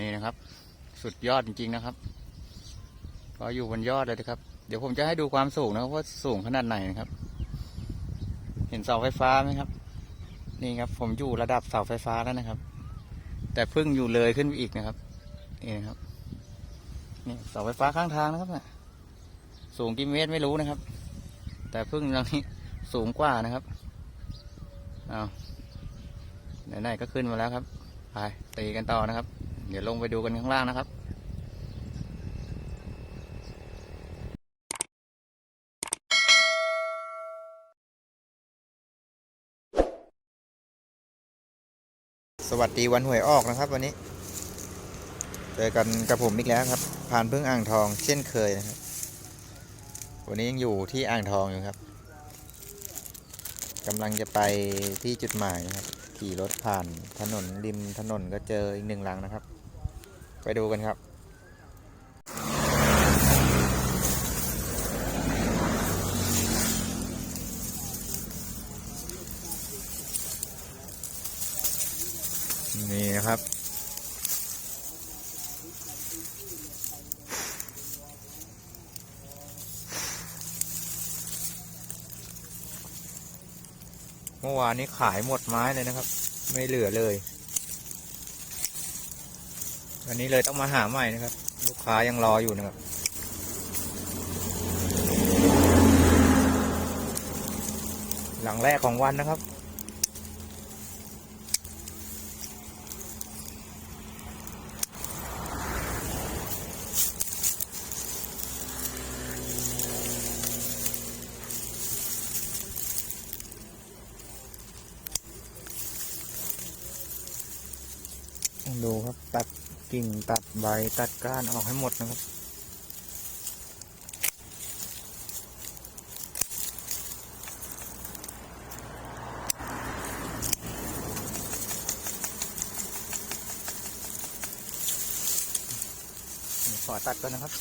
นี่นะครับ สุดยอดจริงๆนะครับก็อยู่บนยอดเลยนะครับ เดี๋ยวผมจะให้ดูความสูงนะครับว่าสูงขนาดไหนนะครับ เห็นเสาไฟฟ้าไหมครับ นี่ครับ ผมอยู่ระดับเสาไฟฟ้าแล้วนะครับ แต่เพิ่งอยู่เลยขึ้นไปอีกนะครับนี่นะครับนี่เสาไฟฟ้าข้างทางนะครับนะสูงกี่เมตรไม่รู้นะครับ แต่เพิ่งตรงนี้สูงกว่านะครับเอาไหนๆก็ขึ้นมาแล้วครับไปตีกันต่อนะครับ เดี๋ยวลงไปดูกันข้างล่างนะครับสวัสดีวันหวยออกนะครับ วันนี้เจอกันกับผมอีกแล้วครับ ผ่านพึ่งอ่างทองเช่นเคยนะครับ วันนี้ยังอยู่ที่อ่างทองอยู่ครับกำลังจะไปที่จุดหมายนะครับ ขี่รถผ่านถนนริมถนนก็เจออีกหนึ่งหลังนะครับ ไปดูกันครับนี่นะครับ เมื่อวานนี้ขายหมดไม้เลยนะครับ ไม่เหลือเลย วันนี้เลยต้องมาหาใหม่นะครับ ลูกค้ายังรออยู่นะครับหลังแรกของวันนะครับ ดูครับ ตัดกิ่ง ตัดใบตัดก้านออกให้หมดนะครับ ขอตัดก่อนนะครับ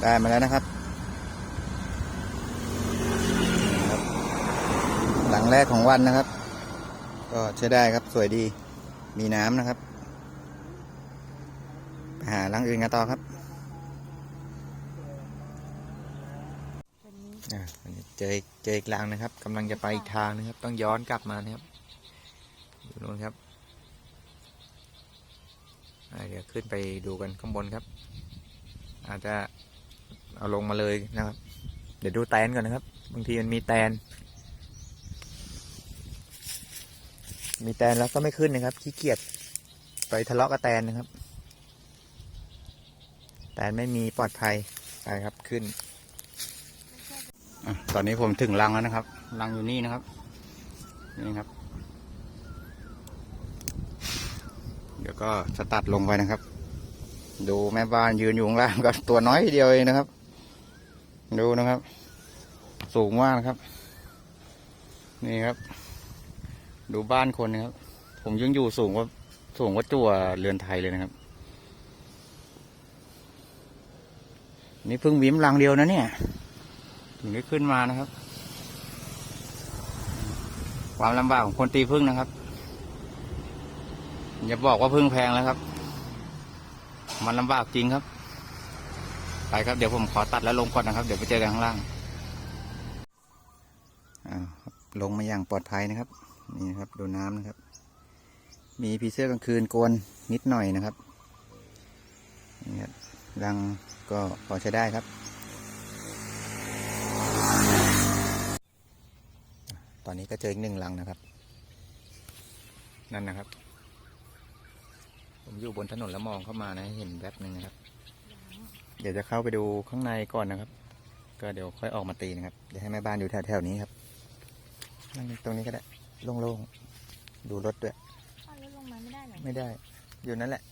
ได้มาแล้วนะครับ หลังแรกของวันนะครับ ก็ใช้ได้ครับสวยดี มีน้ำนะครับไปหาลังอื่นกันต่อครับอันนี้เจอเจออีกลังนะครับกำลังจะไปอีกทางนะครับ ต้องย้อนกลับมานะครับอยู่นู้นครับเดี๋ยวขึ้นไปดูกันข้างบนครับ อาจจะเอาลงมาเลยนะครับ เดี๋ยวดูแตนก่อนนะครับ บางทีมันมีแตน มีแตนแล้วก็ไม่ขึ้นนะครับขี้เกียจไปทะเลาะกับแตนนะครับ แตนไม่มีปลอดภัยไปครับขึ้นอตอนนี้ผมถึงรังแล้วนะครับรังอยู่นี่นะครับ นี่ครับ เดี๋ยวก็สตัดลงไปนะครับ ดูแม่บ้านยืนอยู่ข้างล่างก็ตัวน้อยเดียวเองนะครับ ดูนะครับ สูงมากนะครับ นี่ครับ ดูบ้านคนนะครับ ผมยังอยู่สูงกว่าสูงกว่าจั่วเรือนไทยเลยนะครับ นี่เพิ่งวิมรังเดียวนะเนี่ย ถึงได้ขึ้นมานะครับ ความลำบากของคนตีพึ่งนะครับ อย่าบอกว่าพึ่งแพงแล้วครับ มันลำบากจริงครับ ไปครับเดี๋ยวผมขอตัดแล้วลงก่อนนะครับ เดี๋ยวไปเจอกันข้างล่างลงมาอย่างปลอดภัยนะครับ นี่นะครับดูน้ำนะครับ มีผีเสื้อกลางคืนกวนนิดหน่อยนะครับนี่ครับรังก็พอใช้ได้ครับ ตอนนี้ก็เจออีกหนึ่งรังนะครับ นั่นนะครับ ผมอยู่บนถนนแล้วมองเข้ามานะเห็นแวบหนึ่งนะครับ เดี๋ยวจะเข้าไปดูข้างในก่อนนะครับ ก็เดี๋ยวค่อยออกมาตีนะครับ เดี๋ยวให้แม่บ้านอยู่แถวๆนี้ครับนั่งตรงนี้ก็ได้ โล่งๆ ดูรถด้วย อ้าวแล้วลงมาไม่ได้เหรอไม่ได้ อยู่นั่นแหละ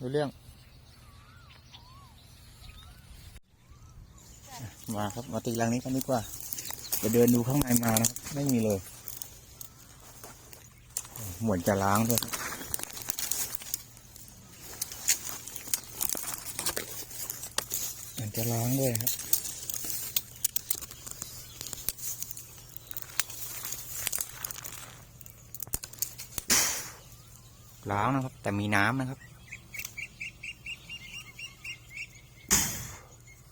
ดูเรื่อง มาครับ มาตีรังนี้กันดีกว่าเดี๋ยวเดินดูข้างในมานะครับ ไม่มีเลยเหมือนจะล้างด้วยครับเหมือนจะล้างด้วยครับ ล้างนะครับ แต่มีน้ำนะครับ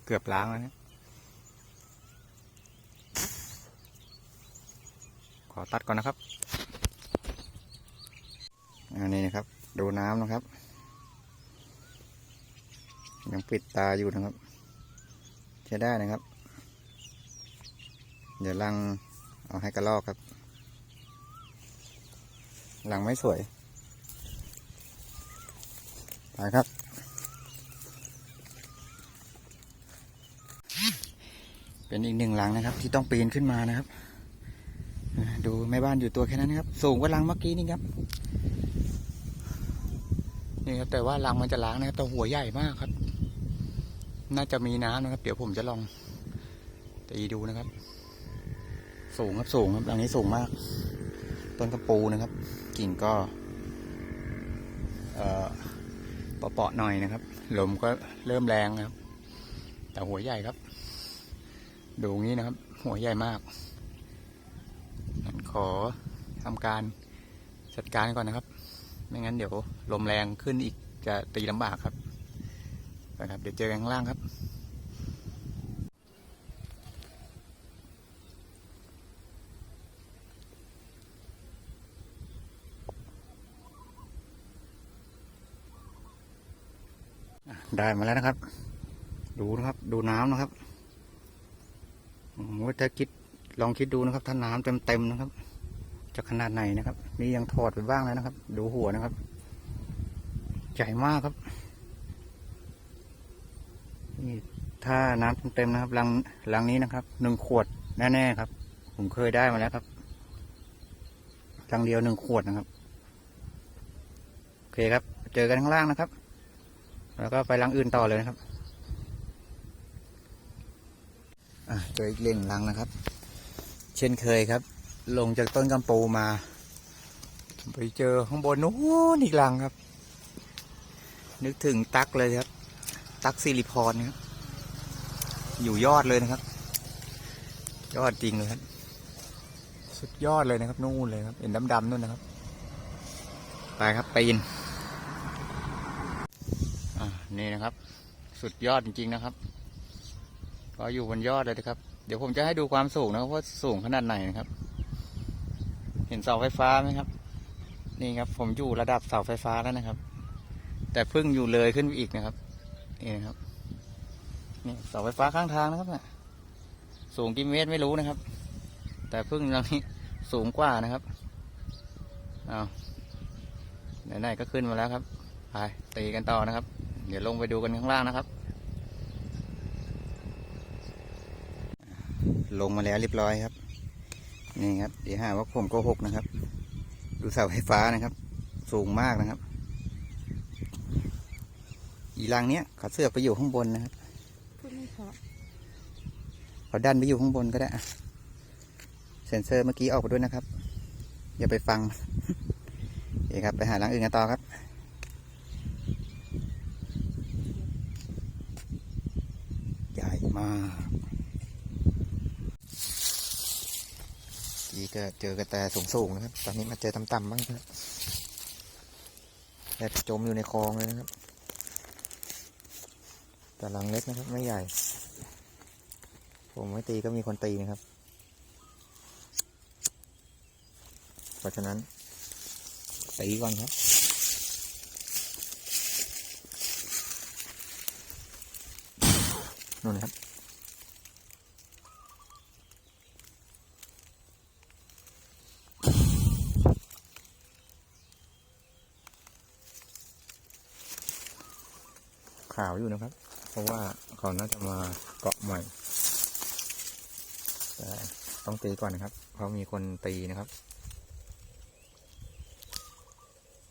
เกือบล้างแล้วนะขอตัดก่อนนะครับอันนี้นะครับ ดูน้ำนะครับ ยังปิดตาอยู่นะครับ ใช้ได้นะครับ เดี๋ยวลังเอาให้กระลอกครับ ลังไม่สวย ไปครับ เป็นอีกหนึ่งหลังนะครับ ที่ต้องปีนขึ้นมานะครับ ดูแม่บ้านอยู่ตัวแค่นั้นนะครับ สูงกว่าหลังเมื่อกี้นี่ครับนี่ครับแต่ว่ารังมันจะล้างนะครับแต่หัวใหญ่มากครับ น่าจะมีน้ำนะครับ เดี๋ยวผมจะลองตีดูนะครับ สูงครับสูงครับรังนี้สูงมาก ต้นกระปูนะครับ กิ่งก็ เอ่อ เปาะๆหน่อยนะครับ ลมก็เริ่มแรงนะครับ แต่หัวใหญ่ครับ ดูงี้นะครับ หัวใหญ่มากงั้นขอทำการจัดการก่อนนะครับ ไม่งั้นเดี๋ยวลมแรงขึ้นอีกจะตีลำบากครับนะครับ เดี๋ยวเจอกันข้างล่างครับ ได้มาแล้วนะครับ ดูนะครับ ดูน้ำนะครับโอ้โหถ้าคิดลองคิดดูนะครับ ถ้าน้ำเต็มๆนะครับ จะขนาดไหนนะครับ นี่ยังถอดไปบ้างแล้วนะครับ ดูหัวนะครับ ใหญ่มากครับ นี่ถ้าน้ำเต็มนะครับลังลังนี้นะครับหนึ่งขวดแน่ๆครับ ผมเคยได้มาแล้วครับลังเดียวหนึ่งขวดนะครับ โอเคครับ เจอกันข้างล่างนะครับ แล้วก็ไปลังอื่นต่อเลยนะครับเจออีกเล่งลังนะครับ เช่นเคยครับ ลงจากต้นกำปูมา ไปเจอข้างบนนู้นอีกลังครับ นึกถึงตักเลยครับ ตักซิลิพรนครับอยู่ยอดเลยนะครับ ยอดจริงเลยครับ สุดยอดเลยนะครับนู่นเลยครับเห็นดำๆนู่นนะครับ ไปครับไปีน นี่นะครับ สุดยอดจริงๆนะครับ ก็อยู่บนยอดเลยนะครับ เดี๋ยวผมจะให้ดูความสูงนะครับว่าสูงขนาดไหนนะครับ เห็นเสาไฟฟ้าไหมครับ นี่ครับ ผมอยู่ระดับเสาไฟฟ้าแล้วนะครับ แต่พิ่งอยู่เลยขึ้นไปอีกนะครับนี่นะครับนี่เสาไฟฟ้าข้างทางนะครับสูงกี่เมตรไม่รู้นะครับ แต่พิ่งตรงนี้สูงกว่านะครับเอาไหนๆก็ขึ้นมาแล้วครับไปตีกันต่อนะครับ เดี๋ยวลงไปดูกันข้างล่างนะครับ ลงมาแล้วเรียบร้อยครับ นี่ครับเดี๋ยวหาว่าผมโกหกนะครับ ดูเสาไฟฟ้านะครับ สูงมากนะครับ อีรังเนี้ยเขาเสือกไปอยู่ข้างบนนะครับพูดไม่เพราะเขาดันไปอยู่ข้างบนก็ได้อะเซ็นเซอร์เมื่อกี้ออกไปด้วยนะครับ อย่าไปฟังโอเคครับ ไปหารังอื่นกันต่อครับ ใหญ่ มากนี่ก็เจอกระแตสูงๆนะครับ ตอนนี้มาเจอต่ำๆบ้างครับแต่จมอยู่ในคลองเลยนะครับ แต่รังเล็กนะครับ ไม่ใหญ่ ผมไม่ตีก็มีคนตีนะครับ เพราะฉะนั้นตีก่อนครับนู่นครับ ขาวอยู่นะครับ เพราะว่าเขาน่าจะมาเกาะใหม่แต่ต้องตีก่อนนะครับ เพราะมีคนตีนะครับ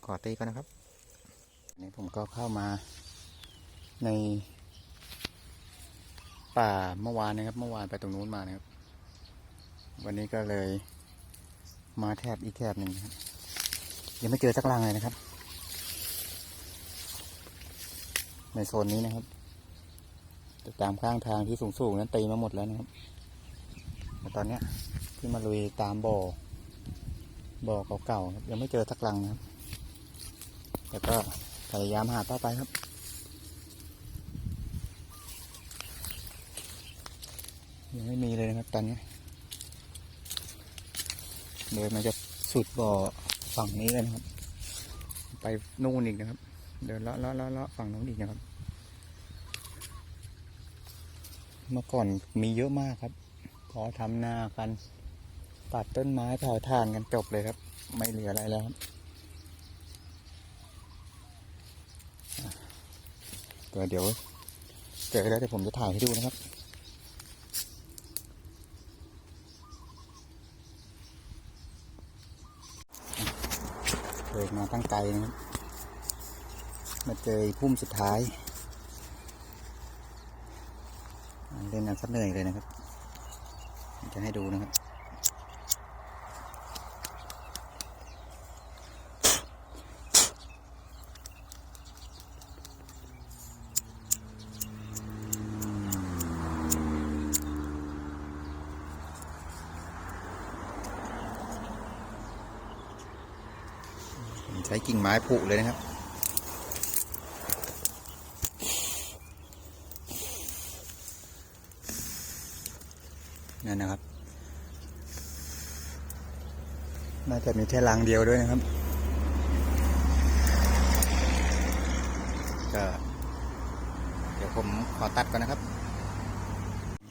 ขอตีก่อนนะครับนนี้ผมก็เข้ามาใน ป่าเมื่อวานนะครับ เมื่อวานไปตรงนู้นมานะครับ วันนี้ก็เลยมาแถบอีกแถบหนึ่งครับยังไม่เจอสักรังเลยนะครับ ในโซนนี้นะครับแต่ตามข้างทางที่สูงๆนั้นตีมาหมดแล้วนะครับแต่ตอนเนี้ยที่มาลุยตามบ่อบ่อเก่าๆยังไม่เจอสักลังนะครับแล้วก็พยายามหาต่อไปครับยังไม่มีเลยนะครับตอนนี้เดินมาจะสุดบ่อฝั่งนี้เลยนะครับ ไปนู่นอีกนะครับ เดินเลาะเลาะเลาะเลาะฝั่งนู้นอีกนะครับ เมื่อก่อนมีเยอะมากครับพอทำนากัน ตัดต้นไม้เผาถ่านกันจบเลยครับ ไม่เหลืออะไรแล้วครับก็เดี๋ยวเจอแล้วเดี๋ยวผมจะถ่ายให้ดูนะครับเดินมาตั้งไกลนะครับ มาเจอพุ่มสุดท้ายเล่นน้ำสักเหนื่อยเลยนะครับ จะให้ดูนะครับ ใช้กิ่งไม้ผุเลยนะครับ นั่นนะครับ น่าจะมีแค่รังเดียวด้วยนะครับ ก็เดี๋ยวผมขอตัดก่อนนะครับ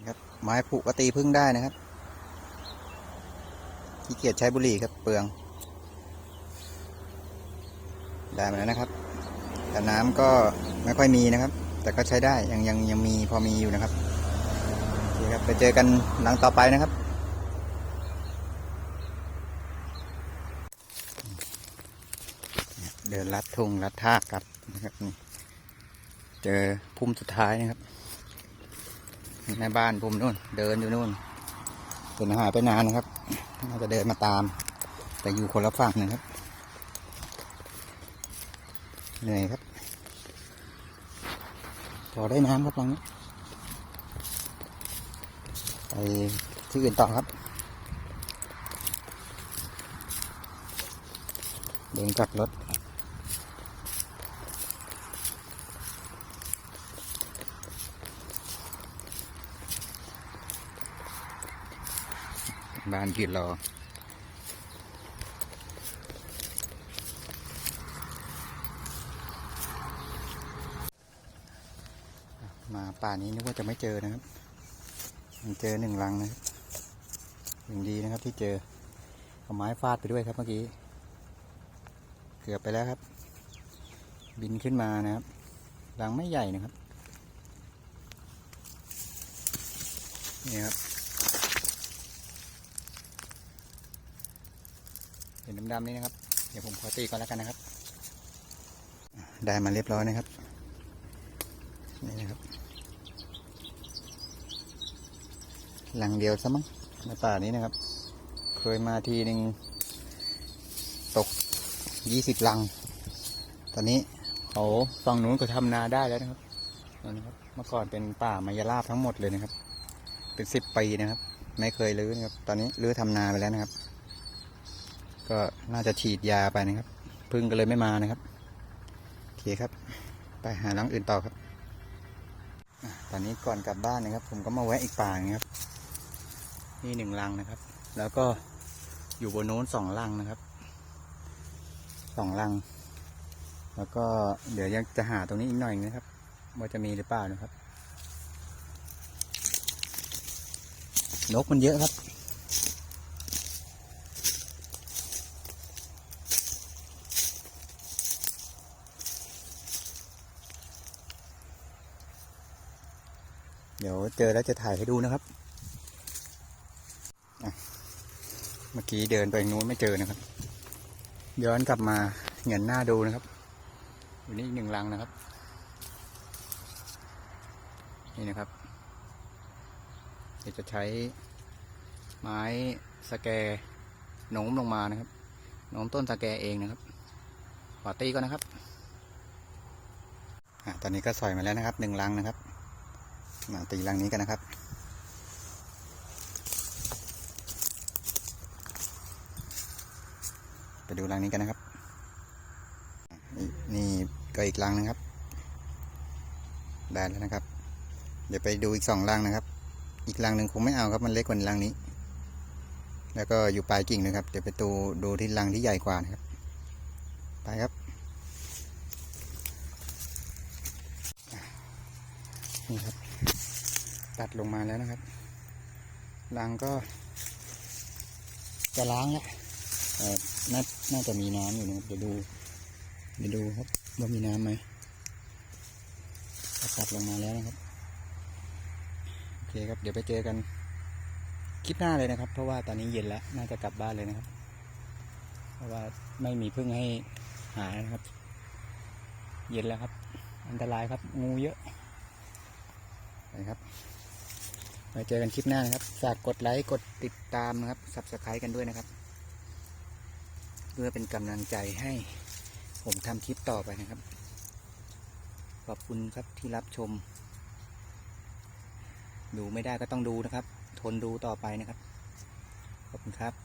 ครับ ไม้ผุก็ตีพึ่งได้นะครับขี้เกียจใช้บุหรี่ครับเปลือง ได้มาแล้วนะครับ แต่น้ำก็ไม่ค่อยมีนะครับ แต่ก็ใช้ได้ยังยังยังมีพอมีอยู่นะครับ โอเครับไปเจอกันหลังต่อไปนะครับ เดินลัดทุ่งลัดท่ากับนะครับนี่เจอพุ่มสุดท้ายนะครับในบ้านพุ่มนู่น เดินอยู่นู่นเป็นหายไปนานนะครับน่าจะเดินมาตาม แต่อยู่คนละฝั่งนะครับเหนื่อยครับพอได้น้ำครับตรงนี้ ไปที่อื่นต่อครับ เดินกลับรถบ้านยืนรอมาป่านี้นึกว่าจะไม่เจอนะครับ เจอหนึ่งรังนะครับยังดีนะครับที่เจอเอาไม้ฟาดไปด้วยครับเมื่อกี้ เกือบไปแล้วครับ บินขึ้นมานะครับรังไม่ใหญ่นะครับนี่ครับเห็นดำๆนี่นะครับ เดี๋ยวผมขอตีก่อนแล้วกันนะครับ ได้มาเรียบร้อยนะครับนี่นะครับ หลังเดียวซะมั้งในป่านี้นะครับ เคยมาทีหนึ่งตกยี่สิบลัง ตอนนี้เขาฝั่งนู้นก็ทำนาได้แล้วนะครับนนนะครับ เมื่อก่อนเป็นป่ามายาลาบทั้งหมดเลยนะครับ เป็นสิบปีนะครับ ไม่เคยรื้อนะครับ ตอนนี้รื้อทำนาไปแล้วนะครับ ก็น่าจะฉีดยาไปนะครับ พึ่งก็เลยไม่มานะครับโอเคครับ ไปหาหลังอื่นต่อครับตอนนี้ก่อนกลับบ้านนะครับ ผมก็มาแวะอีกป่าหนึงครับ นี่หนึ่งลังนะครับ แล้วก็อยู่บนโน้นสองลังนะครับสองลัง แล้วก็เดี๋ยวยังจะหาตรงนี้อีกหน่อยนะครับ ว่าจะมีหรือเปล่านะครับ นกมันเยอะครับ เดี๋ยวเจอแล้วจะถ่ายให้ดูนะครับอะเมื่อกี้เดินไปนู้นไม่เจอนะครับ ย้อนกลับมาเหงนหน้าดูนะครับอยู่นี่อีกหนึ่งลังนะครับ นี่นะครับ เดี๋ยวจะใช้ไม้สแกร์โน้มลงมานะครับโน้มต้นสแกร์เองนะครับขอตีก่อนนะครับอะตอนนี้ก็สอยมาแล้วนะครับหนึ่งลังนะครับ มาตีรังนี้กันนะครับ ไปดูรังนี้กันนะครับ นี่ก็อีกรังนะครับ ได้แล้วนะครับ เดี๋ยวไปดูอีกสองรังนะครับ อีกรังหนึ่งคงไม่เอาครับมันเล็กกว่ารังนี้ แล้วก็อยู่ปลายกิ่งนะครับ เดี๋ยวไปดูดูที่รังที่ใหญ่กว่านะครับ ไปครับ นี่ครับ ตัดลงมาแล้วนะครับรังก็จะล้างแล้วเอ่น่า น่าจะมีน้ำอยู่นะครับเดี๋ยวดูเดี๋ยวดูครับว่ามีน้ำไหมตัดลงมาแล้วนะครับโอเคครับเดี๋ยวไปเจอกันคลิปหน้าเลยนะครับ เพราะว่าตอนนี้เย็นแล้วน่าจะกลับบ้านเลยนะครับ เพราะว่าไม่มีพึ่งให้หานะครับ เย็นแล้วครับ อันตรายครับงูเยอะนะครับไปเจอกันคลิปหน้านะครับ ฝากกดไลค์ กดติดตามนะครับ subscribe กันด้วยนะครับ เพื่อเป็นกำลังใจให้ผมทำคลิปต่อไปนะครับ ขอบคุณครับที่รับชม ดูไม่ได้ก็ต้องดูนะครับ ทนดูต่อไปนะครับ ขอบคุณครับ